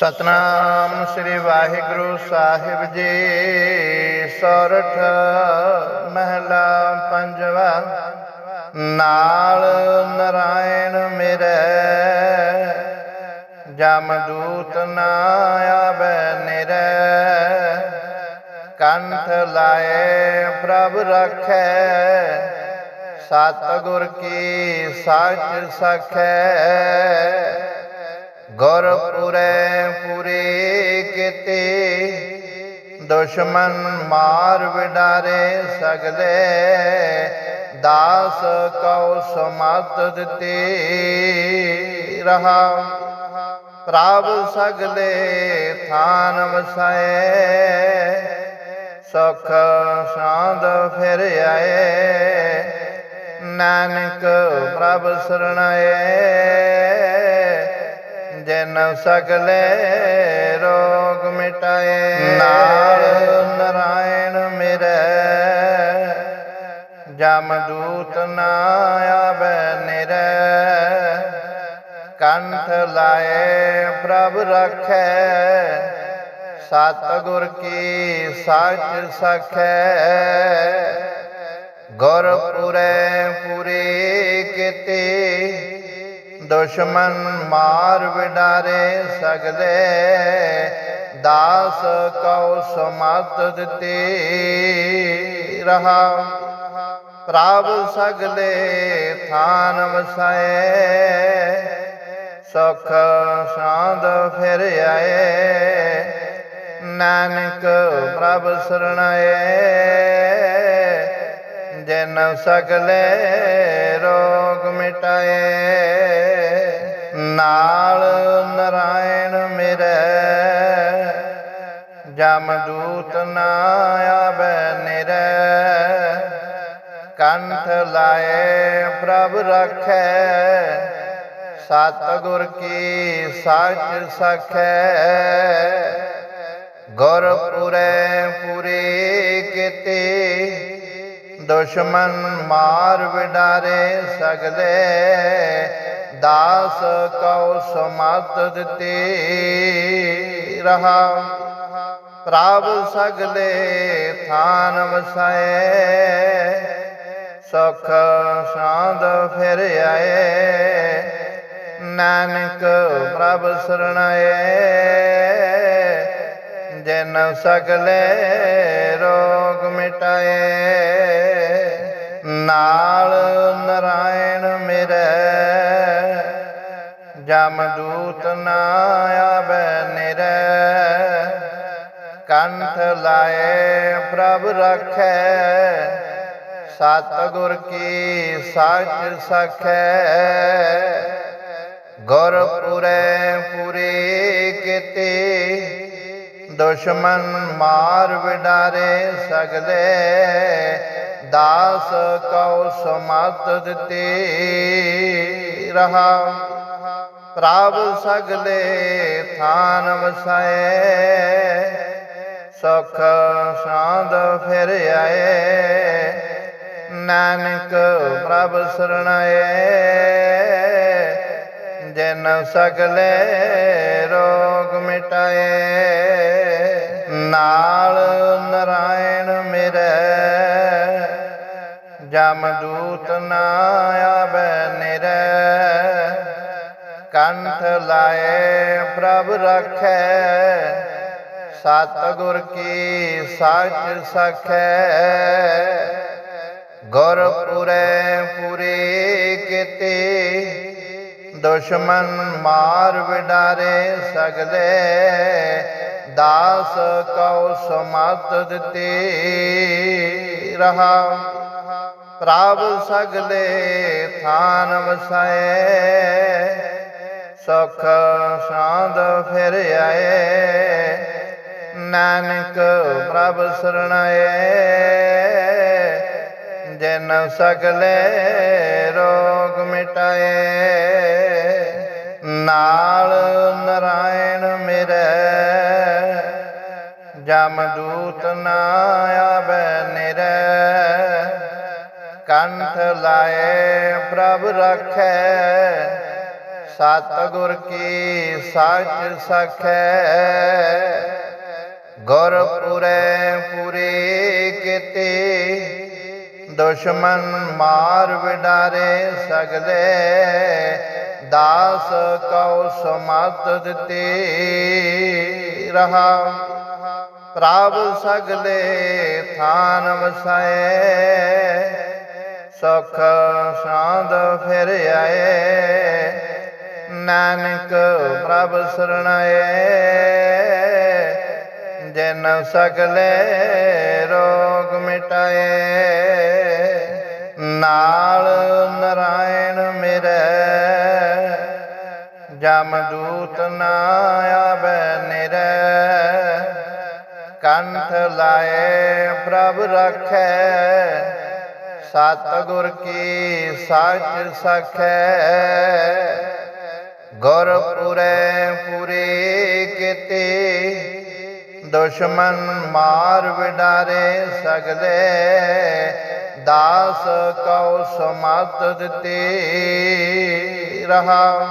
ਸਤਨਾਮ ਸ੍ਰੀ ਵਾਹਿਗੁਰੂ ਸਾਹਿਬ ਜੀ। ਸੋਰਠ ਮਹਿਲਾ ਪੰਜਵਾ, ਨਾਲ ਨਰਾਇਣ ਮੇਰੇ। ਜਮਦੂਤ ਨਾ ਆਵੇ ਨਿਰੇ। ਕੰਠ ਲਾਏ ਪ੍ਰਭ ਰਖੈ। ਸਤਿਗੁਰ ਕੀ ਸਾਚ ਸਖੈ। ਗੁਰਪੁਰੇ ਪੂਰੇ ਕੀਤੇ, ਦੁਸ਼ਮਨ ਮਾਰ ਵਿਡਾਰੇ ਸਗਲੇ, ਦਾਸ ਕਉ ਸਮਤ ਦਿੱਤੇ ਰਹਾ। ਪ੍ਰਭ ਸਗਲੇ ਥਾਨ ਵਸਾਏ, ਸੁਖ ਸਾਂਦ ਫਿਰ ਆਏ, ਨਾਨਕ ਪ੍ਰਭ ਸਰਣਾਏ। ਜਿਨ ਸਗਲੇ ਰੋਗ ਮਿਟਾਏ। ਨਾਲ ਨਰਾਇਣ ਮੇਰੇ ਜਮਦੂਤ ਨਾ ਆਵੇ ਨਿਰੇ। ਕੰਠ ਲਾਏ ਪ੍ਰਭ ਰਖੈ ਸਤਿਗੁਰ ਕੀ ਸਾਚ ਸਖੈ। ਗੁਰਪੁਰੇ ਪੂਰੇ ਕੀਤੇ ਦੁਸ਼ਮਨ ਮਾਰ ਵਿਡਾਰੇ ਸਗਲੇ, ਦਾਸ ਕਉ ਸਮਤ ਦਿੱਤੇ ਰਹਾ। ਪ੍ਰਭ ਸਗਲੇ ਥਾਨ ਵਸਾਏ, ਸੁਖ ਸਾਂਦ ਫਿਰ ਆਏ। ਨਾਨਕ ਪ੍ਰਭ ਸਰਣਾਏ ਜਨ ਸਗਲੇ ਰੋਗ ਮਿਟਾਏ। ਕੰਠ ਲਾਏ, ਪ੍ਰਭ ਰਖੈ। ਸਤਿਗੁਰ ਕੀ ਸਾਚ ਸਖੈ। ਗੁਰਪੁਰੇ ਪੂਰੇ ਕੀਤੇ, ਦੁਸ਼ਮਨ ਮਾਰ ਵਿਡਾਰੇ ਸਗਲੇ। ਦਾਸ ਕਉ ਸਮਤ ਦਿੱਤੇ ਰਹਾ। ਪ੍ਰਭ ਸਗਲੇ ਥਾਨ ਵਸਾਏ। ਸੁਖ ਸਾਂਦ ਫਿਰ ਆਏ। ਨਾਨਕ ਪ੍ਰਭ ਸਰਣਾਏ ਜਿਨ ਸਗਲੇ ਰੋਗ ਮਿਟਾਏ। ਨਾਲ ਨਰਾਇਣ ਮੇਰੇ। ਜਮਦੂਤ ਨਾ ਆਵੇ ਨਿਰੇ। ਕੰਠ ਲਾਏ ਪ੍ਰਭ ਰਖੈ। ਸਤਿਗੁਰ ਕੀ ਸਾਚ ਸਖੈ। ਗੁਰਪੁਰੇ ਪੂਰੇ ਕੀਤੇ, ਦੁਸ਼ਮਨ ਮਾਰ ਵਿਡਾਰੇ ਸਗਲੇ। ਦਾਸ ਕਉ ਸਮਤ ਦਿੱਤੇ ਰਹਾ। ਪ੍ਰਭ ਸਗਲੇ ਥਾਨ ਵਸਾਏ। ਸੁਖ ਸਾਂਦ ਫਿਰ ਆਏ। ਨਾਨਕ ਪ੍ਰਭ ਸਰਣਾਏ, ਜਿਨ ਸਗਲੇ ਰੋਗ ਮਿਟਾਏ। ਨਾਲ ਨਰਾਇਣ ਮੇਰੇ ਜਮਦੂਤ ਨਾ ਆਵੇ ਨਿਰੇ। ਕੰਠ ਲਾਏ ਪ੍ਰਭ ਰਖੈ, ਸਤਿਗੁਰ ਕੀ ਸਾਚ ਸਖੈ। ਗੁਰਪੁਰੇ ਪੂਰੇ ਕੀਤੇ। ਦੁਸ਼ਮਨ ਮਾਰ ਵਿਡਾਰੇ ਸਗਲੇ। ਦਾਸ ਕਉ ਸਮਤ ਦਿੱਤੇ ਰਹਾ। ਪ੍ਰਭ ਸਗਲੇ ਥਾਨ ਵਸਾਏ। ਸੁਖ ਸਾਂਦ ਫਿਰ ਆਏ। ਨਾਨਕ ਪ੍ਰਭ ਸਰਣਾਏ। ਜਿਨ ਸਗਲੇ ਰੋਗ ਮਿਟਾਏ। ਨਾਲ ਨਰਾਇਣ ਮੇਰੇ ਜਮਦੂਤ ਨਾ ਆਵੇ ਨਿਰੇ। ਕੰਠ ਲਾਏ ਪ੍ਰਭ ਰਖੈ, ਸਤਿਗੁਰ ਕੀ ਸਾਚ ਸਖੈ। ਗੁਰ ਪੁਰੈ ਪੂਰੀ ਕੀਤੀ ਦੁਸ਼ਮਨ ਮਾਰ ਵਿਡਾਰੇ ਸਗਲੇ, ਦਾਸ ਕਉ ਸਮਤ ਦਿੱਤੀ ਰਹਾ। ਪ੍ਰਭ ਸਗਲੇ ਥਾਨ ਵਸਾਏ, ਸੁਖ ਸਾਂਦ ਫਿਰ ਆਏ, ਨਾਨਕ ਪ੍ਰਭ ਸਰਣਾਏ। ਜਿਨ ਸਗਲੇ ਰੋਗ ਮਿਟਾਏ। ਨਾਲ ਨਰਾਇਣ ਮੇਰੇ। ਜਮ ਦੂਤ ਨਾ ਆਵੇ ਨਿਰੇ। ਕੰਠ ਲਾਏ ਪ੍ਰਭ ਰਖੈ। ਸਤਿਗੁਰ ਕੀ ਸੱਚ ਸਖੈ। ਗੁਰ ਪੁਰੈ ਪੂਰੀ ਕੀਤੀ। ਦੁਸ਼ਮਨ ਮਾਰ ਵਿਡਾਰੇ ਸਗਲੇ। ਦਾਸ ਕਉ ਸਮਤ ਦਿੱਤੀ ਰਹਾ।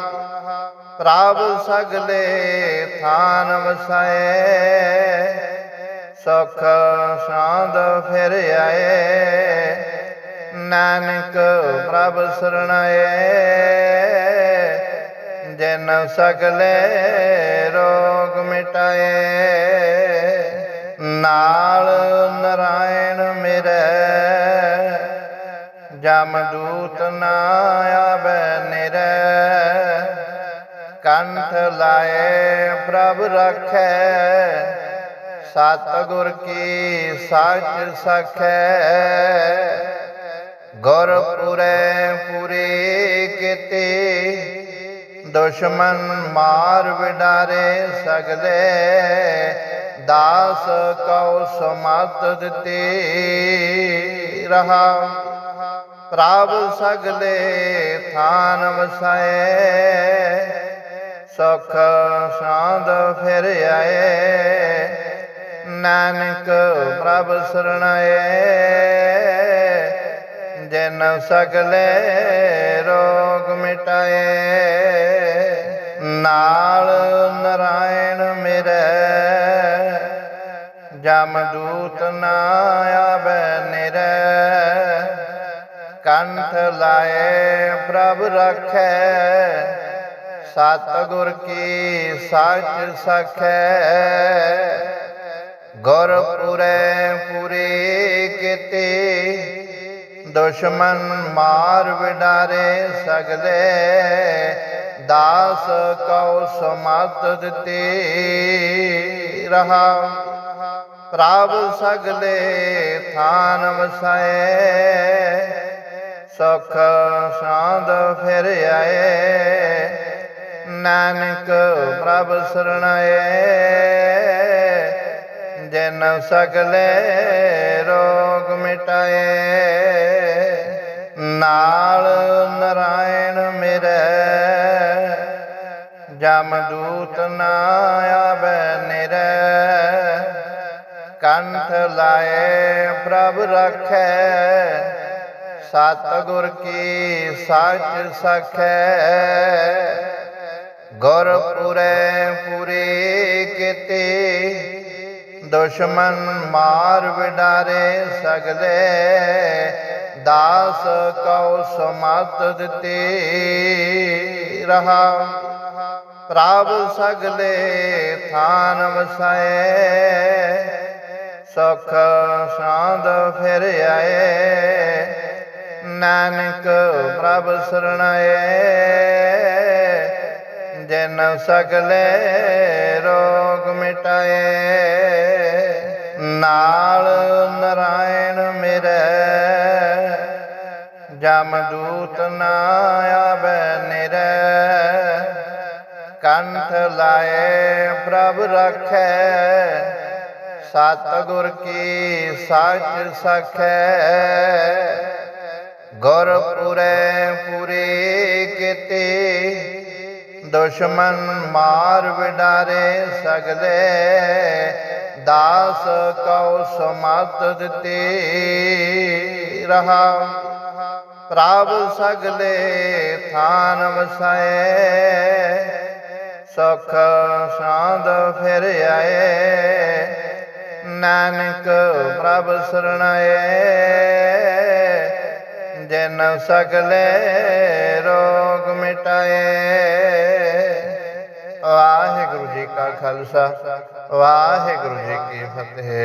ਪ੍ਰਭ ਸਗਲੇ ਥਾਨ ਵਸਾਏ। ਸੁਖ ਸਾਂਦ ਫਿਰ ਆਏ। ਨਾਨਕ ਪ੍ਰਭ ਸਰਣਾਏ। ਜਿਨ ਸਗਲੇ ਰੋਗ ਮਿਟਾਏ। ਨਾਲ ਨਰਾਇਣ ਮੇਰੇ, ਜਮ ਦੂਤ ਨਾ ਆਵੇ ਨਿਰੇ। ਕੰਠ ਲਾਏ ਪ੍ਰਭ ਰਖੈ, ਸਤਿਗੁਰ ਕੀ ਸੱਚ ਸਖੈ। ਗੁਰ ਪੁਰੈ ਪੂਰੀ ਕੀਤੀ ਦੁਸ਼ਮਨ ਮਾਰ ਵਿਡਾਰੇ ਸਗਲੇ, ਦਾਸ ਕਉ ਸਮਤ ਦਿੱਤੀ ਰਹਾ। ਪ੍ਰਭ ਸਗਲੇ ਥਾਨ ਵਸਾਏ, ਸੁਖ ਸਾਂਦ ਫਿਰ ਆਏ। ਨਾਨਕ ਪ੍ਰਭ ਸਰਣਾਏ ਜਨ ਸਗਲੇ ਰੋਗ ਮਿਟਾਏ। ਜਮ ਦੂਤ ਨਾ ਆਵੇ ਨਿਰੇ। ਕੰਠ ਲਾਏ ਪ੍ਰਭ ਰਖੈ। ਸਤਿਗੁਰ ਕੀ ਸਾਚ ਸਖੈ। ਗੁਰ ਪੁਰੈ ਪੂਰੀ ਕੀਤੀ। ਦੁਸ਼ਮਨ ਮਾਰ ਵਿਡਾਰੇ ਸਗਲੇ। ਦਾਸ ਕਉ ਸਮਤ ਦਿੱਤੀ ਰਹਾ। ਪ੍ਰਭ ਸਗਲੇ ਥਾਨ ਵਸਾਏ, ਸੁਖ ਸਾਂਦ ਫਿਰ ਆਏ, ਨਾਨਕ ਪ੍ਰਭ ਸਰਣਾਏ ਜਿਨ ਸਗਲੇ ਰੋਗ ਮਿਟਾਏ, ਨਾਲ ਨਰਾਇਣ ਮੇਰੇ, ਜਮ ਦੂਤ ਨਾ ਆਵੇ ਨਿਰੇ ਲਾਏ, ਪ੍ਰਭ ਰਖੈ। ਸਤਿਗੁਰ ਕੀ ਸੱਚ ਸਖੈ। ਗੁਰਪੁਰੇ ਪੂਰੀ ਕੀਤੀ, ਦੁਸ਼ਮਨ ਮਾਰ ਵਿਡਾਰੇ ਸਗਲੇ। ਦਾਸ ਕਉ ਸਮਤ ਦਿੱਤੀ ਰਹਾ। ਪ੍ਰਭ ਸਗਲੇ ਥਾਨ ਵਸਾਏ। ਸੁਖ ਸਾਂਦ ਫਿਰ ਆਏ। ਨਾਨਕ ਪ੍ਰਭ ਸਰਣਾਏ ਜਿਨ ਸਗਲੇ ਰੋਗ ਮਿਟਾਏ। ਨਾਲ ਨਰਾਇਣ ਮੇਰੇ। ਜਮ ਦੂਤ ਨਾ ਆਵੇ ਨਿਰੇ। ਕੰਠ ਲਾਏ ਪ੍ਰਭ ਰਖੈ। ਸਤਿਗੁਰ ਕੀ ਸਾਚ ਸਖੈ? ਗੁਰ ਪੁਰੈ ਪੂਰੀ ਕੀਤੀ, ਦੁਸ਼ਮਨ ਮਾਰ ਵਿਡਾਰੇ ਸਗਲੇ, ਦਾਸ ਕਉ ਸਮਤ ਦਿੱਤੀ ਰਹਾ। ਪ੍ਰਭ ਸਗਲੇ ਥਾਨ ਵਸਾਏ, ਸੁਖ ਸਾਂਦ ਫਿਰ ਆਏ। ਨਾਨਕ ਪ੍ਰਭ ਸਰਣਾਏ, ਜਿਨ ਸਗਲੇ ਰੋਗ ਮਿਟਾਏ। ਵਾਹਿਗੁਰੂ ਜੀ ਕਾ ਖਾਲਸਾ, ਵਾਹਿਗੁਰੂ ਜੀ ਕੀ ਫਤਿਹ।